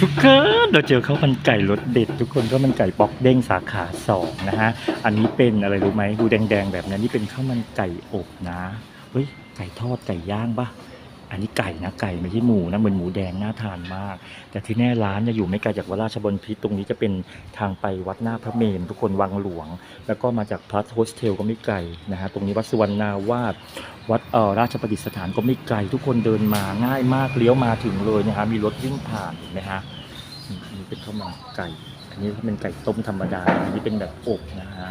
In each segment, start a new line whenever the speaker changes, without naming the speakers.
ทุกคนเราเจอข้าวมันไก่รสเด็ด ทุกคนก็มันไก่ป๊อกเด้งสาขาสองนะฮะ อันนี้เป็นอะไรรู้ไหมดูแดงๆแบบนั้นนี่เป็นข้าวมันไก่อบนะ เฮ้ยไก่ทอดไก่ย่างปะ อันนี้ไก่นะไก่ไม่ใช่หมูนะเหมือนหมูแดงน่าทานมาก แต่ที่แน่ร้านจะอยู่ไม่ไกลจากวัดราชบพิตรตรงนี้จะเป็นทางไปวัดหน้าพระเมรุทุกคนวังหลวง แล้วก็มาจากพลัสโฮสเทลก็ไม่ไกลนะฮะตรงนี้วัดสุวรรณาวาสวัดเอ่อราชประดิษฐานก็ไม่ไกลทุกคนเดินมาง่ายมากเลี้ยวมาถึงเลยนะฮะมีรถวิ่งผ่านเห็นไหมฮะนี่เป็นข้าวมันไก่ อันนี้เป็นไก่ต้มธรรมดาอันนี้เป็นแบบอบนะฮะ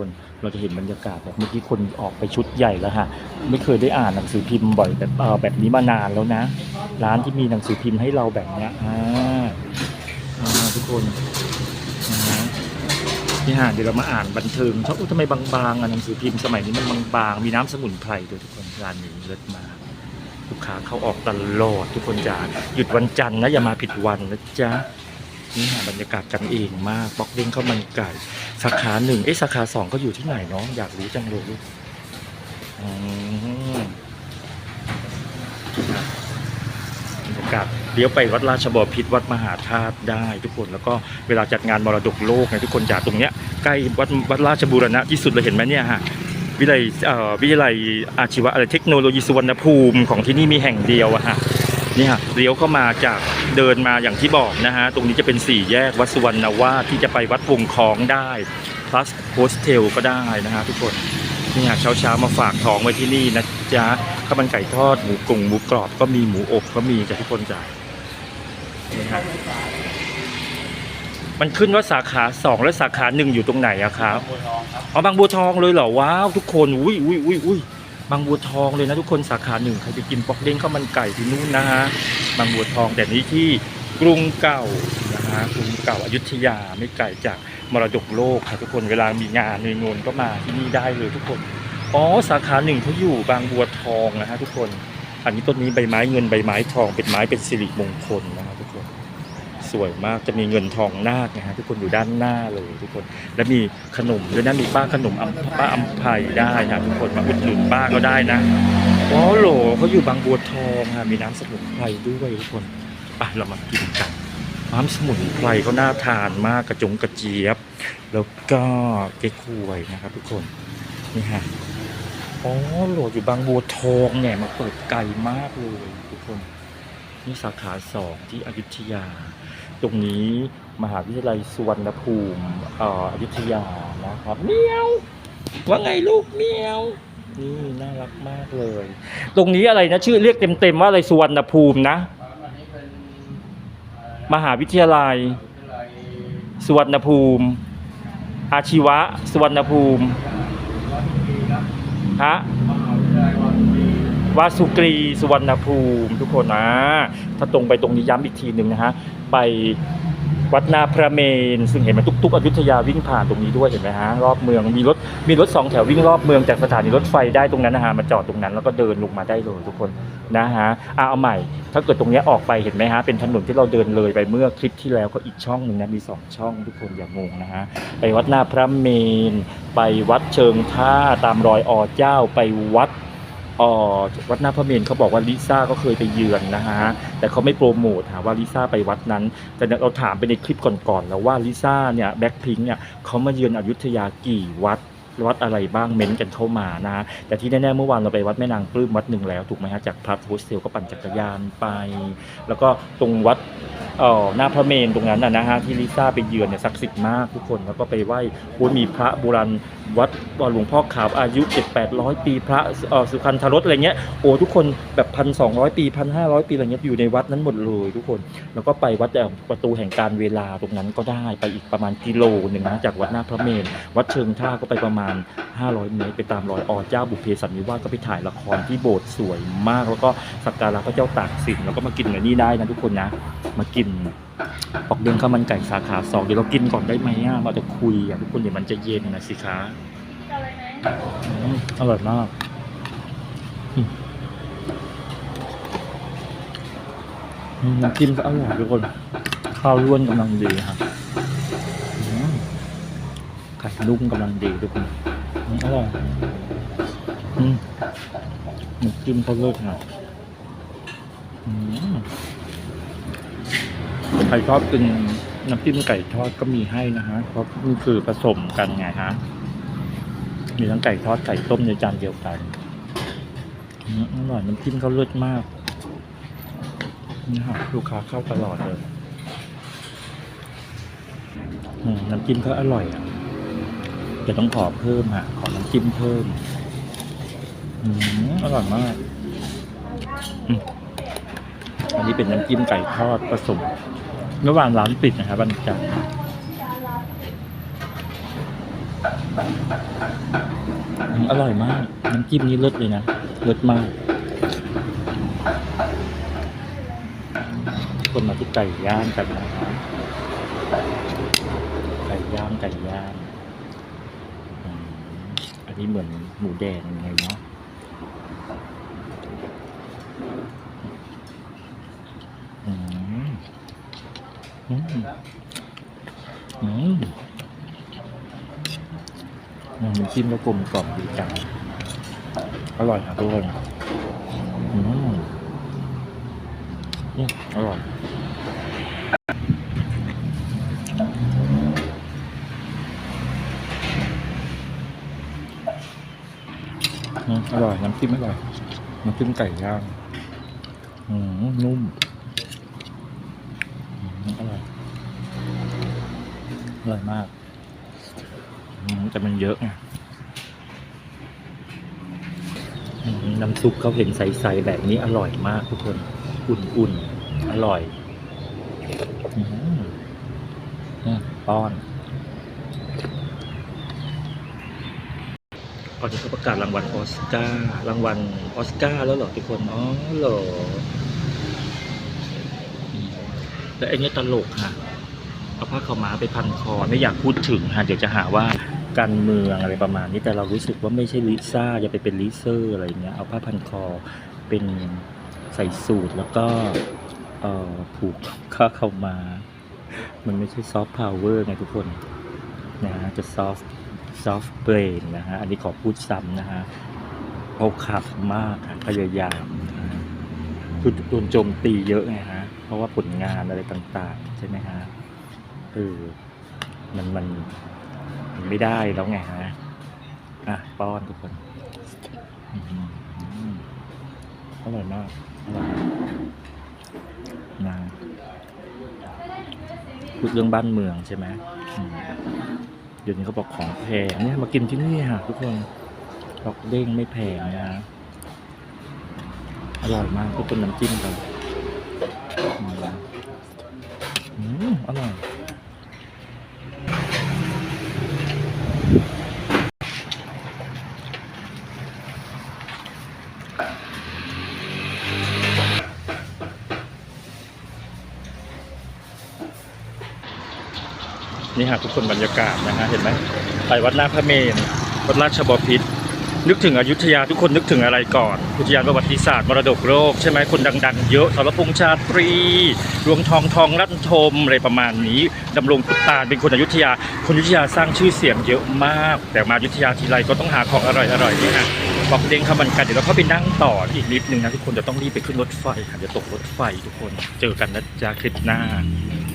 คนเราจะเห็นบรรยากาศแบบเมื่อกี้คนออกไปชุดใหญ่แล้วฮะไม่เคยได้อ่านหนังสือพิมพ์บ่อยแบบเออแบบนี้มานานแล้วนะ ร้านที่มีหนังสือพิมพ์ให้เราแบบเนี้ยอ่าอ่าทุกคนนะฮะนี่ฮะเดี๋ยวเรามาอ่านบันเทิงชอบทำไมบางๆอะหนังสือพิมพ์สมัยนี้มันบางๆมีน้ำสมุนไพรด้วยทุกคนร้านนี้เลิศมากลูกค้าเข้าออกตลอดทุกคนจ้าหยุดวันจันทร์นะอย่ามาผิดวันนะจ๊ะ นี่ฮะบรรยากาศกันเองมากบอกเด้งข้าวมันไก่สาขาหนึ่งเอ๊ะสาขาสองก็อยู่ที่ไหนเนาะอยากรู้จังเลยอืมบรรยากาศเลี้ยวไปวัดราชบพิตรวัดมหาธาตุได้ทุกคนแล้วก็เวลาจัดงานมรดกโลกเนี่ยทุกคนจากตรงเนี้ยใกล้วัดวัดราชบูรณะที่สุดเลยเห็นไหมเนี่ยฮะวิไลวิทยาลัยอาชีวะอะไรเทคโนโลยีสุวรรณภูมิของที่นี่มีแห่งเดียวอะฮะ นี่ฮะเลี้ยวเข้ามาจากเดินมาอย่างที่บอกนะฮะ ตรงนี้จะเป็นสี่แยกวัดสุวรรณวาที่จะไปวัดวงคลองได้ plus hostel ก็ได้นะฮะทุกคนนี่ฮะเช้าเช้าๆมาฝากท้องไว้ที่นี่นะจ๊ะข้าวมันไก่ทอดหมูกรุงหมูกรอบก็มีหมูอบก็มีจ้ะทุกคนจ้ะนี่ฮะมันขึ้นว่าสาขาสองและสาขาหนึ่งอยู่ตรงไหนอะครับ
บัวทองครับ
อ๋อบางบัวทองเลยเหรอว้าวทุกคนอุ้ยอุ้ยอุ้ยอุ้ย บางบัวทองเลยนะทุกคนสาขาหนึ่งใครไปกินปอกเด้งข้าวมันไก่ที่นู่นนะฮะบางบัวทองแต่นี้ที่กรุงเก่านะฮะกรุงเก่าอยุธยาไม่ไกลจากมรดกโลกค่ะทุกคนเวลามีงานมีงนก็มาที่นี่ได้เลยทุกคนอ๋อสาขาหนึ่งเขาอยู่บางบัวทองนะฮะทุกคน อันนี้ต้นนี้ใบไม้เงินใบไม้ทองเป็นไม้เป็นสิริมงคลนะฮะทุกคน สวยมากจะมีเงินทองนาคนะฮะทุกคนอยู่ด้านหน้าเลยทุกคน แล้วมีขนมด้วยนะมีป้าขนมอป้าอำไพได้นะทุกคนมาอุดหนุนป้าก็ได้นะอ๋อโหลเขาอยู่บางบัวทองค่ะมีน้ำสมุนไพรด้วยทุกคนไปเรามากินกันน้ำสมุนไพรเขาน่าทานมากกระจงกระเจี๊ยบ แล้วก็เก๊กฮวยนะครับทุกคนนี่ฮะอ๋อโหลอยู่บางบัวทองเนี่ยมาเปิดไกลมากเลยทุกคน นี่สาขาสองที่อยุธยา ตรงนี้มหาวิทยาลัยสุวรรณภูมิอยุธยานะครับเมียวว่าไงลูกเมียวนี่น่ารักมากเลย ตรงนี้อะไรนะชื่อเรียกเต็มๆว่าอะไรสุวรรณภูมินะ มหาวิทยาลัยสุวรรณภูมิ อาชีวะ สุวรรณภูมิฮะ
วา
สุกรีสุวรรณภูมิทุกคนนะ ถ้าตรงไปตรงนี้ย้ำอีกทีหนึ่งนะฮะ ไปวัดนาพระเมน ซึ่งเห็นไหมทุกๆอยุธยาวิ่งผ่านตรงนี้ด้วยเห็นไหมฮะรอบเมืองมีรถมีรถสองแถววิ่งรอบเมืองจากสถานีรถไฟได้ตรงนั้นนะฮะมาจอดตรงนั้นแล้วก็เดินลงมาได้เลยทุกคนนะฮะอะเอาใหม่ ถ้าเกิดตรงเนี้ยออกไปเห็นไหมฮะเป็นถนนที่เราเดินเลยไปเมื่อคลิปที่แล้วก็อีกช่องหนึ่งนะมีสองช่องทุกคนอย่างงงนะฮะไปวัดนาพระเมน ไปวัดเชิงท่าตามรอยอเจ้าไปวัด ออวัดหน้าพระเมรุเขาบอกว่าลิซ่าก็เคยไปเยือนนะฮะแต่เขาไม่โปรโมทหาว่าลิซ่าไปวัดนั้น แต่เราถามไปในคลิปก่อนๆแล้วว่าลิซ่าเนี่ยแบ็คพิงเนี่ยเขามาเยือนอยุธยากี่วัด วัดอะไรบ้างเม้นต์กันเข้ามานะฮะแต่ที่แน่ๆเมื่อวานเราไปวัดแม่นางปลื้มวัดหนึ่งแล้วถูกไหมฮะจากพลัสโฮสเทลก็ปั่นจักรยานไป แล้วก็ตรงวัดเอ่อหน้าพระเมรุตรงนั้นนะนะฮะที่ลิซ่าไปเยือนเนี่ยศักดิ์สิทธิ์มากทุกคนแล้วก็ไปไหว้โอ้ยมีพระโบราณวัดหลวงพ่อขาวอายุ7 8 0 0 ปีพระเอ่อสุขันธรสอะไรเงี้ยโอ้ทุกคนแบบพันสองปีพันห้าร้อยปีอะไรเงี้ยอยู่ในวัดนั้นหมดเลยทุกคน แล้วก็ไปวัดประตูแห่งการเวลาตรงนั้นก็ได้ไปอีกประมาณกิโลหนึ่งนะจากวัดหน้าพระเมรุวัดเชิงท่าก็ไปประมาณ500 เมตร ไปตามรอยอเจ้าบุพเพสันนิวาสก็ไปถ่ายละครที่โบสถ์สวยมาก แล้วก็สักการะพระเจ้าตากสินแล้วก็มากินอันนี้ได้นะทุกคนนะ มากินปอกเด้งข้าวมันไก่สาขาสองเดี๋ยวเรากินก่อนได้ไหมอะเราจะคุยอะทุกคนเดี๋ยวมันจะเย็นนะสิคะ
อะไรไหม
อืมอร่อยมากอืมอืมน้ำจิ้มก็อร่อยทุกคน ข้าวร่วนกำลังดีครับอืม ไก่นุ่มกำลังดีทุกคนอืมอร่อยอืมน้ำจิ้มเขาเลิศนะอืมใครชอบกินน้ำจิ้มไก่ทอดก็มีให้นะฮะ เพราะนี่คือผสมกันไงฮะ มีทั้งไก่ทอดไก่ต้มในจานเดียวกันอืมอร่อยน้ำจิ้มเขาเลิศมากนี่ค่ะลูกค้าเข้าตลอดเลยอืมน้ำจิ้มเขาอร่อยอะ จะต้องขอเพิ่มฮะขอน้ำจิ้มเพิ่มอืมอร่อยมากอันนี้เป็นน้ำจิ้มไก่ทอดผสมเมื่อวานร้านปิดนะครับวันจันทร์อืมอร่อยมาก น้ำจิ้มนี้เลิศเลยนะเลิศมาก คนมาที่ไก่ย่างกันนะครับไก่ย่างไก่ย่าง อันนี้เหมือนหมูแดงยังไงเนาะอืมอืมอืมน้ำจิ้มก็กลมกล่อมดีจัง อร่อยครับทุกคนอืมอร่อย อร่อย น้ำจิ้มอร่อย น้ำจิ้มไก่ย่างอืมนุ่มอร่อย อร่อยมากแต่มันเยอะไงน้ำซุปเขาเห็นใสๆแบบนี้อร่อยมากทุกคน อุ่นๆ อร่อยอป้อน ก่อนจะเขาประกาศรางวัลออสการ์รางวัลออสการ์แล้วเหรอทุกคนอ๋อเหรอแต่อันนี้ตลกค่ะเอาผ้าขาวม้าไปพันคอไม่อยากพูดถึงค่ะเดี๋ยวจะหาว่าการเมืองอะไรประมาณนี้แต่เรารู้สึกว่าไม่ใช่ลิซ่าอย่าไปเป็นลิเซอร์อะไรเงี้ยเอาผ้าพันคอเป็นใส่สูทแล้วก็เอ่อผูกข้าเข้าวมา มันไม่ใช่ซอฟต์พาวเวอร์ไงทุกคนนะฮะจะซอฟต์ ซอฟต์เบรนนะฮะ อันนี้ขอพูดซ้ำนะฮะเขาขับมากพยายามคือโดนโจมตีเยอะไงฮะ เพราะว่าผลงานอะไรต่างๆ ใช่ไหมฮะเออมันมันมันไม่ได้แล้วไงฮะ อะ ป้อนทุกคนอืมอร่อยมากอร่อยมากนะพูดเรื่องบ้านเมืองใช่ไหม ดี๋ยวนี้เขาบอกของแพงเนี่ยมากินที่นี่ค่ะทุกคนดอกเด้งไม่แพงนะฮะอร่อยมากทุกคนน้ำจิ้มกัน อืมอืมอร่อย นี่ฮะทุกคนบรรยากาศนะฮะเห็นไหมไปวัดหน้าพระเมรุวัดราชบพิตรนึกถึงอยุธยาทุกคนนึกถึงอะไรก่อนอุทยานประวัติศาสตร์มรดกโลกใช่ไหมคนดังๆ เยอะสารพงษ์ชาตรีรวงทองทองรัตนทมอะไรประมาณนี้ดำรงพุตานเป็นคนอยุธยา คนอยุธยาสร้างชื่อเสียงเยอะมาก แต่มาอยุธยาทีไรก็ต้องหาของอร่อยๆนี่ฮะบอกเด้งข้าวมันไกันเดี๋ยวเราเข้าไปนั่งต่ออีกนิดนึงนะทุกคนจะต้องรีบไปขึ้นรถไฟค่ะจะตกรถไฟทุกคนเจอกันนะจ๊ะคลิปหน้า